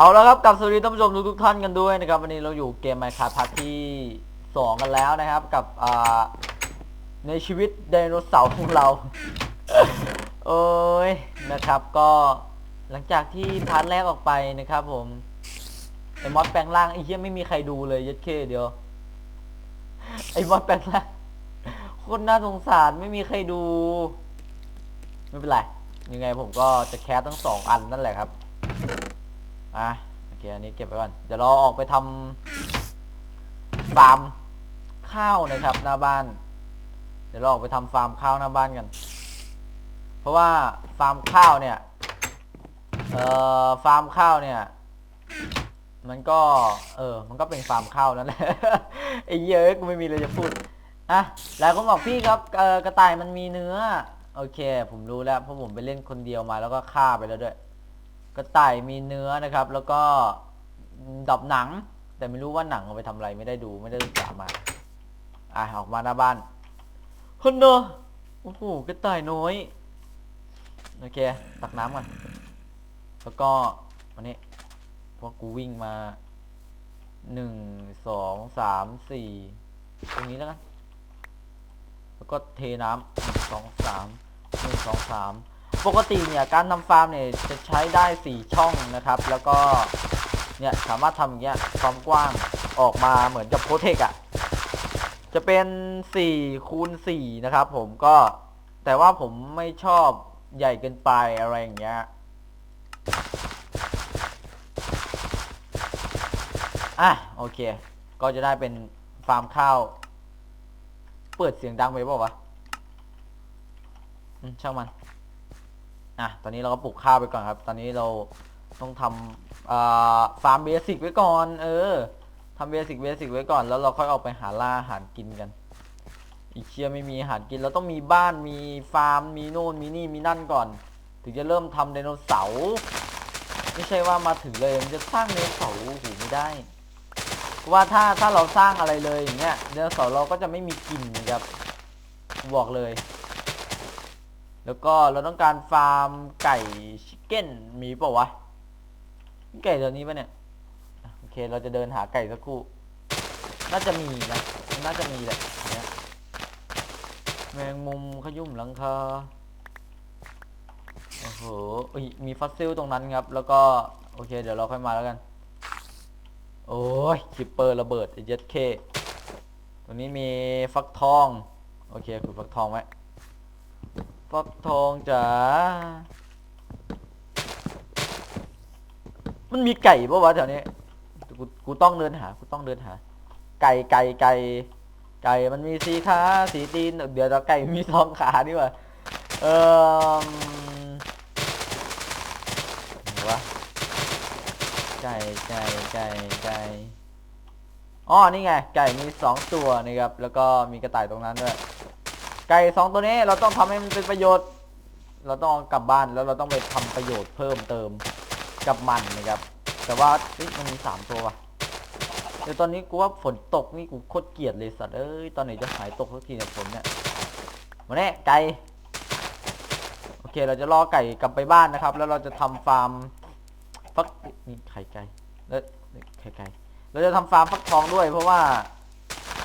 เอาแล้วครับกับสวัสดีท่านผู้ชมทุกๆท่านกันด้วยนะครับวันนี้เราอยู่เกม Minecraft พาร์ทที่2กันแล้วนะครับ กับอ่าในชีวิตไดโนเสาร์ของเรา โอ้ยนะครับก็หลังจากที่พาร์ทแรกออกไปนะครับ ผมไอ้มอสแปลงร่างไอ้เหี้ยไม่มีใครดูเลยยัดเคเดียวไอ้มอสแปลงร่างโคตรน่าสงสารไม่มีใครดู ไม่เป็นไรยังไงผมก็จะแคสทั้งสองอันนั่นแหละครับ อะโอเคอันนี้เก็บไว้ก่อนเดี๋ยวเราออกไปทำฟาร์มข้าวนะครับ หน้าบ้าน เดี๋ยวเราออกไปทำฟาร์มข้าวหน้าบ้านกัน เพราะว่าฟาร์มข้าวเนี่ยเอ่อฟาร์มข้าวเนี่ย มันก็ เออ มันก็เป็นฟาร์มข้าวนั่นแหละไอ้เยอะกูไม่มีเลยจะพูดอะหลายคนบอกพี่ครับเอ่อกระต่ายมันมีเนื้อ โอเค ผมรู้แล้วเพราะผมไปเล่นคนเดียวมาแล้วก็ฆ่าไปแล้วด้วย กระต่ายมีเนื้อนะครับ แล้วก็ดับหนัง แต่ไม่รู้ว่าหนังเอาไปทำอะไรไม่ได้ดูไม่ได้ศึกษามาอะออกมาหน้าบ้านคนเนอะโอ้โหกระต่ายน้อยโอเคตักน้ำก่อนแล้วก็วันนี้พวกกูวิ่งมาหนึ่งสองสามสี่ตรงนี้แล้วกันแล้วก็เทน้ำหนึ่งสองสามหนึ่งสองสาม ปกติเนี่ยการทำฟาร์มเนี่ยจะใช้ได้ 4 ช่องนะครับ แล้วก็เนี่ยสามารถทำอย่างเงี้ยความกว้างออกมาเหมือนกับโพเทคอะจะเป็น4คูณ4นะครับ ผมก็แต่ว่าผมไม่ชอบใหญ่เกินไปอะไรอย่างเงี้ยอะโอเค ก็จะได้เป็นฟาร์มข้าว เปิดเสียงดังไปเปล่าวะช่างมัน อะตอนนี้เราก็ปลูกข้าวไปก่อนครับ ตอนนี้เราต้องทำฟาร์มเบสิกไว้ก่อน เออทำเบสิกเบสิกไว้ก่อนแล้วเราค่อยออกไปหาล่าอาหารกินกัน อีกเชียไม่มีอาหารกินเราต้องมีบ้านมีฟาร์มมีโน่นมีนี่มีนั่นก่อน ถึงจะเริ่มทำไดโนเสาร์ไม่ใช่ว่ามาถึงเลยมันจะสร้างไดโนเสาร์โอ้โหไม่ได้เพราะว่าถ้าถ้าเราสร้างอะไรเลยอย่างเงี้ยไดโนเสาร์เราก็จะไม่มีกินครับบอกเลย แล้วก็เราต้องการฟาร์มไก่ชิคเก้นมีเปล่าวะไก่ตัวนี้ปะเนี่ยโอเคเราจะเดินหาไก่สักครู่ น่าจะมีนะน่าจะมีแหละเนี่ยแมงมุมขยุ่มหลังคาโอ้โหอุ๊ยมีฟอสซิลตรงนั้นครับ แล้วก็โอเค เดี๋ยวเราค่อยมาแล้วกัน โอ้ยคิปเปอร์ระเบิดเจ็ดเคตรงนี้มีฟักทอง โอเคขุดฟักทองไว้ ฟักทองจ๋า มันมีไก่ปะวะแถวนี้ กู กูต้องเดินหา กูต้องเดินหา ไก่ ไก่ ไก่ ไก่ มันมีสีขาสีตีน เดี๋ยวเราไก่มีสองขาดีกว่า เออไวะไก่ ไก่ ไก่ ไก่ อ๋อ นี่ไง ไก่มีสองตัวนะครับ แล้วก็มีกระต่ายตรงนั้นด้วย ไก่สองตัวนี้เราต้องทำให้มันเป็นประโยชน์ เราต้องกลับบ้านแล้วเราต้องไปทำประโยชน์เพิ่มเติมกับมันนะครับ แต่ว่าเฮ้ยมันมีสามตัวว่ะเดี๋ยวตอนนี้กูว่าฝนตกนี่กูโคตรเกลียดเลยสัตว์เอ้ยตอนไหนจะหายตกสักทีเนี่ยฝนเนี่ยมาแน่ไก่โอเคเราจะล่อไก่กลับไปบ้านนะครับ แล้วเราจะทำฟาร์มฟักนี่ไข่ไก่แล้วไข่ไก่เราจะทำฟาร์มฟักทองด้วยเพราะว่า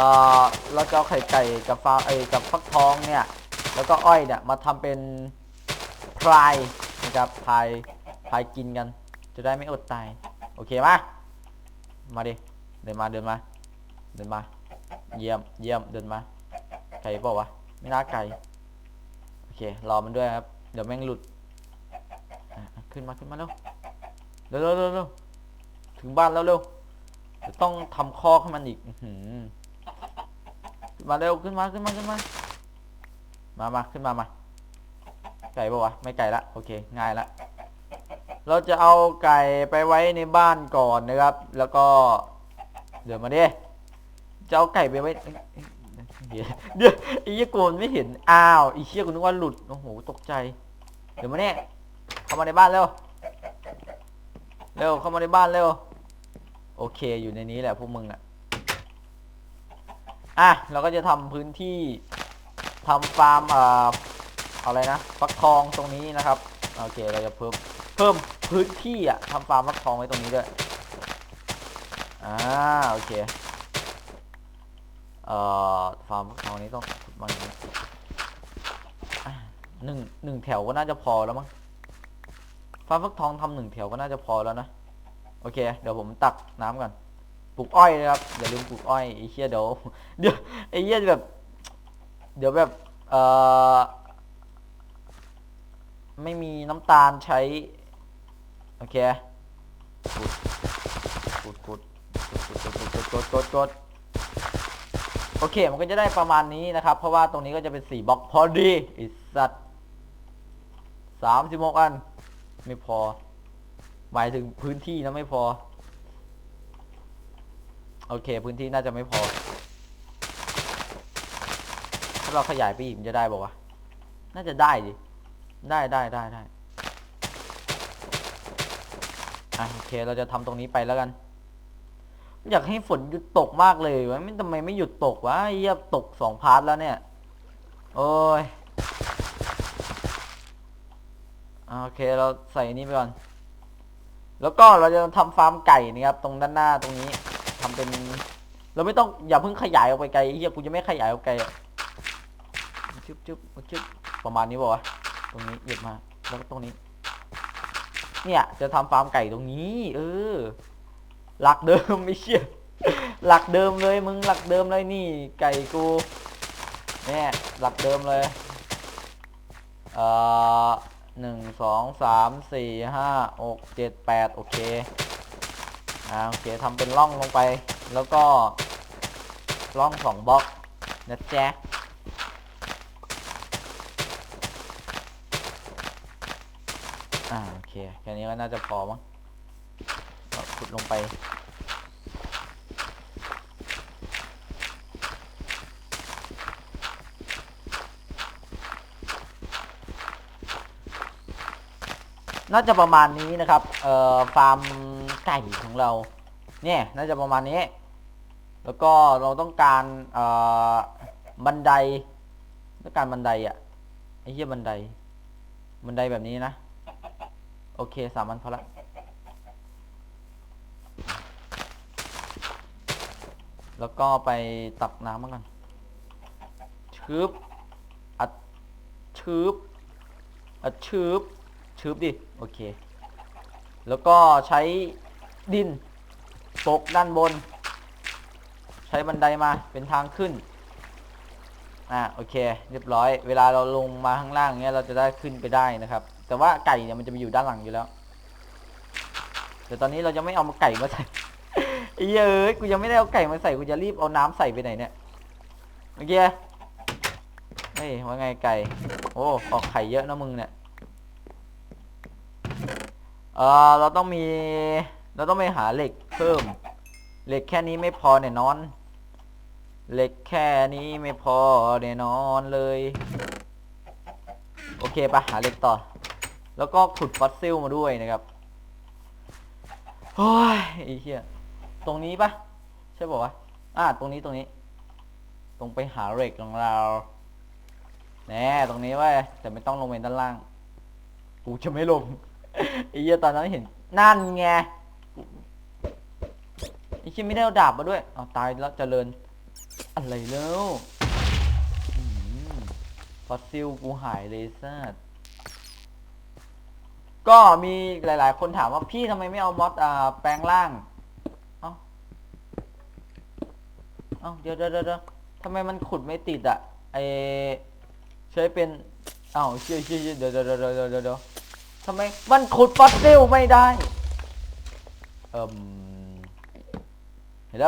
อ่อเราจะเอาไข่ไก่กับฟาไอกับฟักทองเนี่ย แล้วก็อ้อยเนี่ยมาทำเป็นพรายนะครับพรายพรายกินกัน จะได้ไม่อดตาย โอเคมามาดิเดินมาเดินมา เดินมา เยี่ยมเยี่ยมเดินมา ไก่เปล่าไม่น่าไก่โอเครอมันด้วยครับ เดี๋ยวแม่งหลุดขึ้นมาขึ้นมาเร็วเร็วเร็วเร็วเร็วถึงบ้านแล้วเร็วต้องทำคอกให้มันอีก อื มาเร็วขึ้นมาขึ้นมาขึ้นมา มามาขึ้นมามา ไก่ปะวะไม่ไก่ละโอเค ง่ายละ เราจะเอาไก่ไปไว้ในบ้านก่อนนะครับ แล้วก็ เดี๋ยวมาดิจะเอาไก่ไปไว้ เดี๋ยวเดี๋ยวไอ้เหี้ยกูมันไม่เห็น อ้าวไอ้เชี่ยกูนึกว่าหลุด โอ้โห ตกใจ เดี๋ยวมาเนี่ยเข้ามาในบ้านเร็ว เร็วเข้ามาในบ้านเร็ว โอเค อยู่ในนี้แหละพวกมึงอะ อะเราก็จะทำพื้นที่ทำฟาร์มเอ่ออะไรนะฟักทองตรงนี้นะครับโอเคเราจะเพิ่มเพิ่มพื้นที่อะทำฟาร์มฟักทองไว้ตรงนี้ด้วยอ่าโอเคเอ่อฟาร์มฟักทองนี้ต้องมาอย่างนี้อะหนึ่งหนึ่งแถวก็น่าจะพอแล้วมั้งฟาร์มฟักทองทำหนึ่งแถวก็น่าจะพอแล้วนะโอเค เดี๋ยวผมตักน้ำก่อน ลูกอ้อยนะครับอย่าลืมปลูกอ้อยไอ้เชี่ยเดี๋ยวเดี๋ยวไอ้เหี้ยแบบ เดี๋ยวแบบเอ่อไม่มีน้ำตาลใช้ โอเคกดกดกดกดกดกดกดกดโอเค มันก็จะได้ประมาณนี้นะครับ เพราะว่าตรงนี้ก็จะเป็นสี่บล็อกพอดีไอิสัตสามสิบหกอัน ไม่พอ หมายถึงพื้นที่นะไม่พอ โอเค พื้นที่น่าจะไม่พอ ถ้าเราขยายไปอีกมันจะได้บอกว่าน่าจะได้ดิ ได้ได้ได้ได้อะโอเคเราจะทำตรงนี้ไปแล้วกัน อยากให้ฝนหยุดตกมากเลยวะไม่ทำไมไม่หยุดตกวะเหี้ยตกสองพาร์ทแล้วเนี่ย โอ้ยโอเคเราใส่นี่ไปก่อน แล้วก็เราจะทำฟาร์มไก่นะครับตรงด้านหน้าตรงนี้ ทำเป็น เราไม่ต้องอย่าเพิ่งขยายออกไปไกลเฮียกูจะไม่ขยายออกไกลจุ๊บจุ๊บจุ๊บประมาณนี้ป่าวะตรงนี้หยิบมาแล้วก็ตรงนี้ เนี่ยจะทำฟาร์มไก่ตรงนี้ เออ หลักเดิมไม่เชี่ยหลักเดิมเลยมึงหลักเดิมเลยนี่ ไก่กูเนี่ยหลักเดิมเลยเอ่อหนึ่งสองสามสี่ห้าหกเจ็ดแปดโอเค อ่าโอเคทำเป็นร่องลงไป แล้วก็ร่องสองบล็อกนะแจ๊ะอ่าโอเคแค่นี้ก็น่าจะพอมั้งก็ขุดลงไปน่าจะประมาณนี้นะครับ เอ่อ ฟาร์ม ไก่ของเรา เนี่ย น่าจะประมาณนี้ แล้วก็เราต้องการบันไดต้องการบันไดอะไอ้เหี้ยบันได บันไดแบบนี้นะ โอเคสามันพอละแล้วก็ไปตักน้ำมากันชืบอัดชืบอัดชืบชืบดิ โอเค แล้วก็ใช้ดินปกด้านบน ใช้บันไดมาเป็นทางขึ้น อ่าโอเค เรียบร้อย เวลาเราลงมาข้างล่างเนี้ยเราจะได้ขึ้นไปได้นะครับ แต่ว่าไก่เนี่ยมันจะมาอยู่ด้านหลังอยู่แล้วแต่ตอนนี้เราจะไม่เอามาไก่มาใส่เยอ้ยกูยังไม่ได้เอาไก่มาใส่กูจะรีบเอาน้ำใส่ไปไหนเนี่ยเมื่อกี้เฮ้ยว่าไงไก่ โอ้ออกไข่เยอะนะมึงเนี่ย เออเราต้องมี เราต้องไปหาเหล็กเพิ่ม เหล็กแค่นี้ไม่พอเนี่ยนอน เหล็กแค่นี้ไม่พอแน่นอนเลย โอเคปะหาเหล็กต่อ แล้วก็ขุดฟอสซิลมาด้วยนะครับโอ้ยไอ้เหี้ยตรงนี้ปะใช่ป่าวะอ่าตรงนี้ตรงนี้ ตรงไปหาเหล็กของเราแน่ตรงนี้ว้แต่ไม่ต้องลงไปด้านล่าง กูจะไม่ลง ไอ้เหี้ยตอนนั้นเห็นนั่นไงไอ้เหี้ยไม่ได้เอาดาบมาด้วยเอาตายแล้วเจริญ อะไรแล้วฟอสซิลกูหายเลยซาดก็มีหลายๆ คนถามว่าพี่ทำไมไม่เอามอสอ่าแปลงร่าง เอ้า เอ้าเดี๋ยวเดี๋ยวเดี๋ยวทำไมมันขุดไม่ติดอะไอใช้เป็น เอ้าเชี่ยเชี่ยเชี่ยเดี๋ยวเดี๋ยวเดี๋ยวเดี๋ยวเดี๋ยว ทำไมมันขุดฟอสซิลไม่ได้ เอ่มฮัลโหล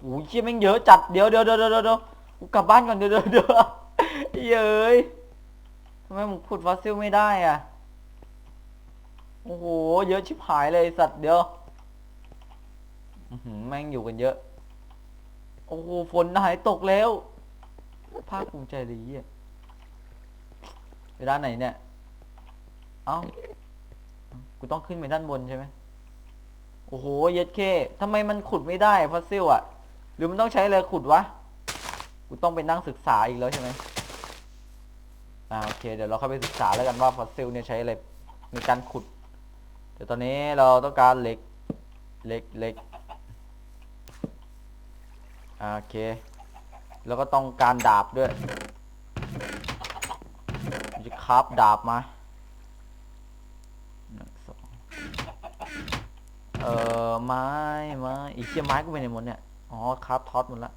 โอ้ยเชี่ยแม่งเยอะจัด เดี๋ยวเดี๋ยวเดี๋ยวเดี๋ยวเดี๋ยวกูกลับบ้านก่อนเดี๋ยวเดี๋ยวเดี๋ยวเย้ยทำไมมึงขุดฟอสซิลไม่ได้อะ โอ้โห เยอะชิบหายเลยสัตว์เดี๋ยวแม่งอยู่กันเยอะ โอ้โห ฝนหายตกแล้ว ภาคภูมิใจเลยเหี้ยไปด้าไหนเนี่ย อ้ากูต้องขึ้นไปด้านบนใช่ไหมโอ้โห เย็ดเคทำไมมันขุดไม่ได้ฟอสซิลอะหรือมันต้องใช้อะไรขุดวะ กูต้องไปนั่งศึกษาอีกแล้วใช่ไหมอ่าโอเค เดี๋ยวเราเข้าไปศึกษาแล้วกันว่าฟอสซิลเนี่ยใช้อะไรในการขุดแต่ตอนนี้เราต้องการเหล็ก เหล็กเหล็กอ่าโอเค แล้วก็ต้องการดาบด้วยจะคราฟดาบมาหนึ่งสอง เอ่อไม้ไม้อีกเชี่ยไม้กูไปไหนหมดเนี่ย อ๋อคราฟท็อตหมดละ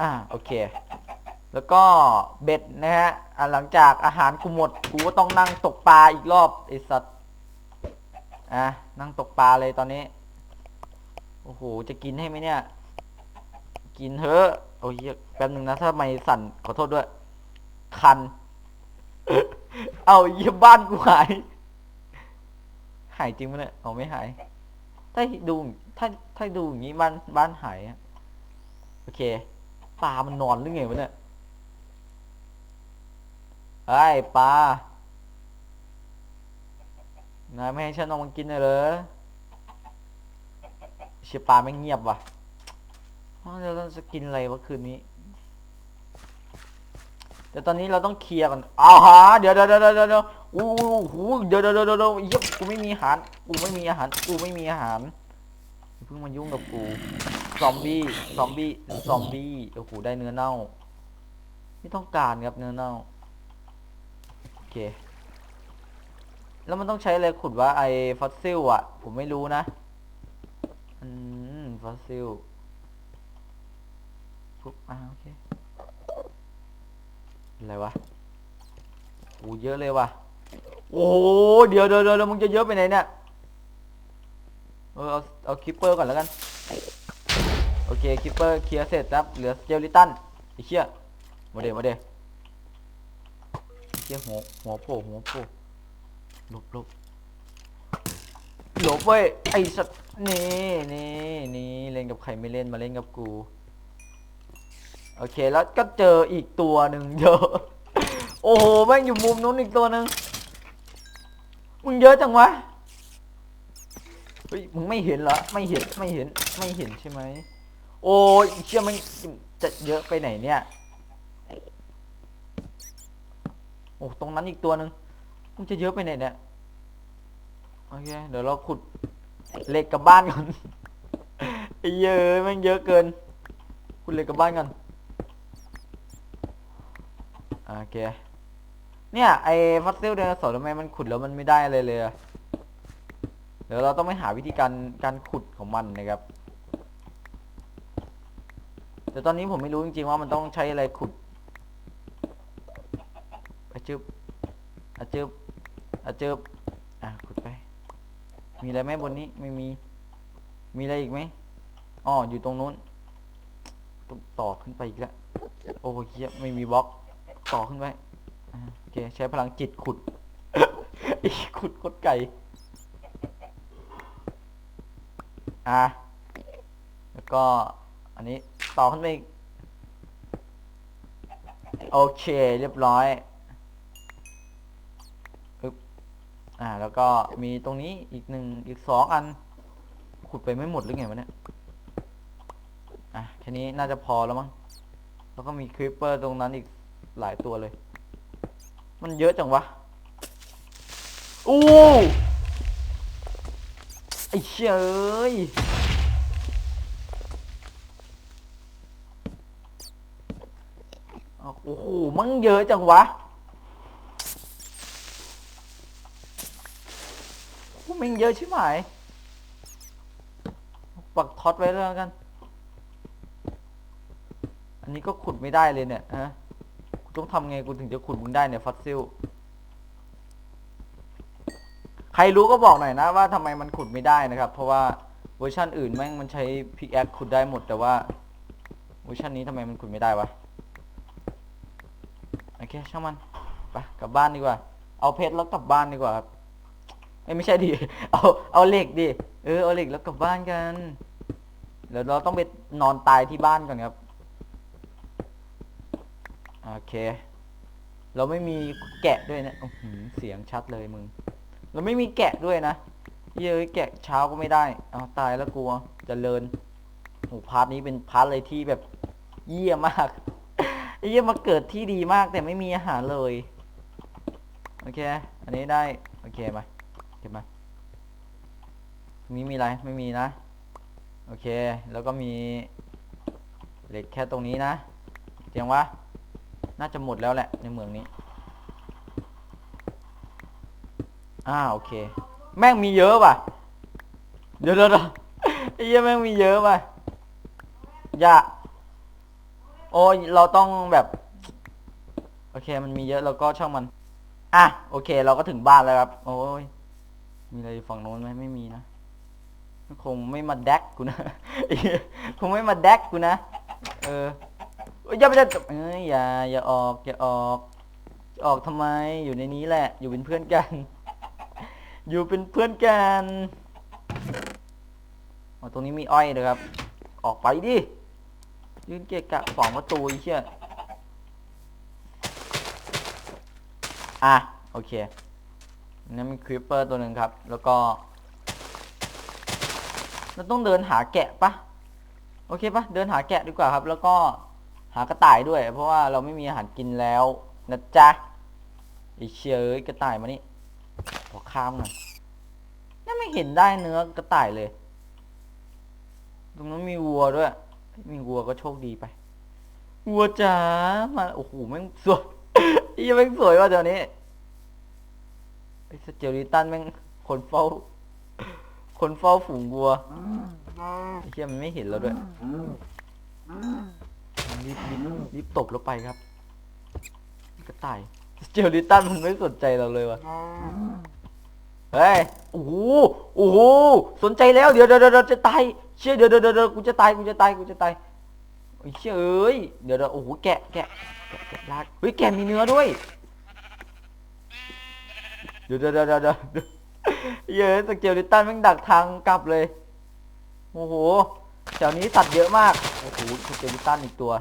อ่าโอเค แล้วก็เบ็ดนะฮะอะหลังจากอาหารกูหมด กูก็ต้องนั่งตกปลาอีกรอบไอสัตว์อะนั่งตกปลาเลยตอนนี้ โอ้โห จะกินให้ไหมเนี่ย กินเถอะ โอ้ยแป๊บนึงนะ ถ้าไม่สั่นขอโทษด้วย คัน เอาเยี่ยบ้านกูหายายจริงมั้ยเนี่ยเอาไม่หาย ถ้าดูถ้าถ้าดูอย่างนี้บ้านบ้านหายอะโอเค ปลามันนอนหรือไงวะเนี่ยไอ้ปลานายไม่ให้ฉันเอามากินเลยเหรอเชียปลาไม่เงียบว่ะอ้าวเราจะกินอะไรวะคืนนี้ แต่ตอนนี้เราต้องเคลียร์ก่อนอ้าวฮะเดี๋ยวเดี๋ยวเดี๋ยวเดี๋ยวเดี๋ยว อู้หูเดี๋ยวเดี๋ยวเดี๋ยวเดี๋ยวเดี๋ยกูไม่มีอาหาร กูไม่มีอาหาร กูไม่มีอาหาร เพิ่งมายุ่งกับกู ซอมบี้ ซอมบี้ ซอมบี้ โอ้โห ได้เนื้อเน่า ไม่ต้องการครับเนื้อเน่า โอเค แล้วมันต้องใช้อะไรขุดว่าไอฟอสซิลอะ ผมไม่รู้นะ อืม ฟอสซิลปุ๊บอ่าโอเค อะไรวะโอ้เยอะเลยว่ะ โอ้โหเดี๋ยวเดี๋ยวเดี๋ยวมึงจะเยอะไปไหนเนี่ยเออเอาเอาคิปเปอร์ก่อนแล้วกัน โอเคคิปเปอร์เคลียร์เสร็จครับเหลือเจลิตันไอ้เชี่ยมาเดมาเดไอ้เชี่ยหัวหัวโผล่หัวโผล่หลบหลบหลบเว้ยไอ้สัตว์นี่นี่นี่เล่นกับใครไม่เล่นมาเล่นกับกูโอเคแล้วก็เจออีกตัวหนึ่งเยอะโอ้โหแม่งอยู่มุมนู้นอีกตัวหนึ่ง มึงเยอะจังวะ เฮ้ย มึงไม่เห็นเหรอ ไม่เห็น ไม่เห็น ไม่เห็นใช่ไหม โอ้ยเชื่อมันจะเยอะไปไหนเนี่ย โอ้ ตรงนั้นอีกตัวหนึ่งมึงจะเยอะไปไหนเนี่ย โอเค เดี๋ยวเราขุดเหล็กกับบ้านก่อนเยอะม่งเยอะเกิน ขุดเหล็กกับบ้านก่อน โอเค เนี่ยไอ้ฟอสซิลไดโนเสาร์ทำไมมันขุดแล้วมันไม่ได้อะไรเลยอะเดี๋ยวเราต้องไปหาวิธีการการขุดของมันนะครับ แต่ตอนนี้ผมไม่รู้จริงๆว่ามันต้องใช้อะไรขุดอาจึบอาจึบอาจึบอะขุดไป มีอะไรไหมบนนี้ไม่มี มีอะไรอีกไหมอ๋ออยู่ตรงนู้นต้องต่อขึ้นไปอีกแล้วโอ้โหเหี้ยไม่มีบล็อก ต่อขึ้นไป เค ใช้พลังจิตขุดอีกขุดโคตรไก่อะ แล้วก็ อันนี้ต่อขึ้นไปอีกโอเค เรียบร้อยอึบอ่า แล้วก็มีตรงนี้อีกหนึ่งอีกสองอัน ขุดไปไม่หมดหรือไงวะเนี่ย อะ แค่นี้น่าจะพอแล้วมั้ง แล้วก็มีคริปเปอร์ตรงนั้นอีกหลายตัวเลย มันเยอะจังวะ อู้ไอ้เชยเอ้ยโอ้โหมันเยอะจังวะโอ้มันเยอะใช่ไหมปักท็อตไว้แล้วกัน อันนี้ก็ขุดไม่ได้เลยเนี่ยฮะ ต้องทำไงกูถึงจะขุดมึงได้เนี่ยฟอสซิล ใครรู้ก็บอกหน่อยนะว่าทำไมมันขุดไม่ได้นะครับ เพราะว่าเวอร์ชันอื่นแม่งมันใช้พิกแอคขุดได้หมดแต่ว่าเวอร์ชันนี้ทำไมมันขุดไม่ได้วะโอเคช่างมันไปกลับบ้านดีกว่า เอาเพชรแล้วกลับบ้านดีกว่าครับไม่ใช่ดิเอาเอาเหล็กดิเออเอาเหล็กแล้วกลับบ้านกันเดี๋ยวเราต้องไปนอนตายที่บ้านก่อนครับ เค เราไม่มีแกะด้วยนะอืเสียงชัดเลยมึง เราไม่มีแกะด้วยนะ เย้ยแกะเช้าก็ไม่ได้เอาตายแล้วกลัวจะเลินโหพาร์ทนี้เป็นพาร์ทเลยที่แบบเยี่ยมากเยี่ยมมาเกิดที่ดีมากแต่ไม่มีอาหารเลย โอเค อันนี้ได้ โอเคมาเก็บมาตรงนี้มีอะไรไม่มีนะ โอเค แล้วก็มีเหล็กแค่ตรงนี้นะเตียงวะ น่าจะหมดแล้วแหละ ในเมืองนี้ อ่าโอเค แม่งมีเยอะป่ะเดี๋ยวเดี๋ยวเดี๋ยวไอ้เหี้ยแม่งมีเยอะป่ะ อย่า โอ้ยเราต้องแบบ โอเค มันมีเยอะแล้วก็ช่างมัน อะโอเค เราก็ถึงบ้านแล้วครับ โอ้ยมีอะไรอยู่ฝั่งโน้นไหมไม่มีนะคงไม่มาแดกกูนะคงไม่มาแดกกูนะ เออ อย่าไปเด็ดเอ้ยอย่าอย่าออกอย่าออก ออกทำไมอยู่ในนี้แหละ อยู่เป็นเพื่อนกัน อยู่เป็นเพื่อนกันอ๋อตรงนี้มีอ้อยเลยครับ ออกไปดิยืนเกะกะสองประตูอ้เชี่ยอะโอเคนั่นมีคริปเปอร์ตัวหนึ่งครับ แล้วก็เราต้องเดินหาแกะปะโอเคปะเดินหาแกะดีกว่าครับ แล้วก็ หากระต่ายด้วย เพราะว่าเราไม่มีอาหารกินแล้วนะจ๊ะไอเชยเอ้ยกระต่ายมานี่ขอข้ามหน่อยนี่ไม่เห็นได้เนื้อกระต่ายเลย ตรงนั้นมีวัวด้วย มีวัวก็โชคดีไป วัวจ๋ามาโอ้โหแม่งสวยอีแม่งสวยว่ะเดี๋ยวนี้ไอสเจลิตันแม่งคนเฝ้า คนเฝ้าฝูงวัวไอเชี่ยมันไม่เห็นเราด้วย รีบรีบรีบตบแล้วไปครับกระต่ายสเจลิตันมันไม่สนใจเราเลยวะเฮ้ยโอ้โหโอ้โหสนใจแล้วเดี๋ยวเดี๋ยวเดี๋ยวจะตายเชี่ยเดี๋ยวเดี๋ยวเดี๋ยวกูจะตายกูจะตายกูจะตายไอ้เชี่ยเอ้ยเดี๋ยวเดี๋ยวโอ้โหแกะแกะแกะแกะลากเฮ้ยแกะมีเนื้อด้วยเดี๋ยวเดี๋ยวเดี๋ยวเดี๋ยวเดี๋ยวเย้สเกลลิตันแม่งดักทางกลับเลยโอ้โห แถวนี้สัตว์เยอะมาก โอ้โหสเกลิตันอีกตัว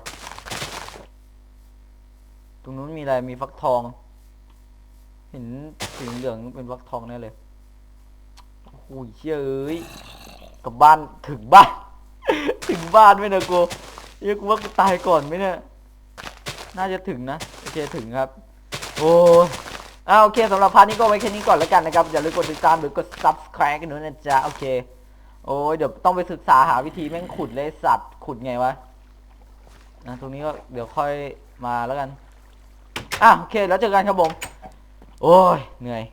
ตรงนู้นมีอะไร มีฟักทอง เห็นสีเหลืองเป็นฟักทองแน่เลย โอ้โหเชี่ยเอ้ยกลับบ้านถึงบ้าน ถึงบ้านไหมเนี่ยกูเฮ้ยกูว่ากูตายก่อนไหมเนี่ย น่าจะถึงนะ โอเคถึงครับ โอ้อ่าโอเคสำหรับพาร์ทนี้ก็ไว้แค่นี้ก่อนแล้วกันนะครับ อย่าลืมกดติดตามหรือกด subscribe กันด้วยนะจ๊ะ โอเค โอ้ยเดี๋ยวต้องไปศึกษาหาวิธีแม่งขุดเลยสัตว์ขุดไงวะนะตรงนี้ก็เดี๋ยวค่อยมาแล้วกันอะโอเคแล้วเจอกันครับผม โอ้ยเหนื่อย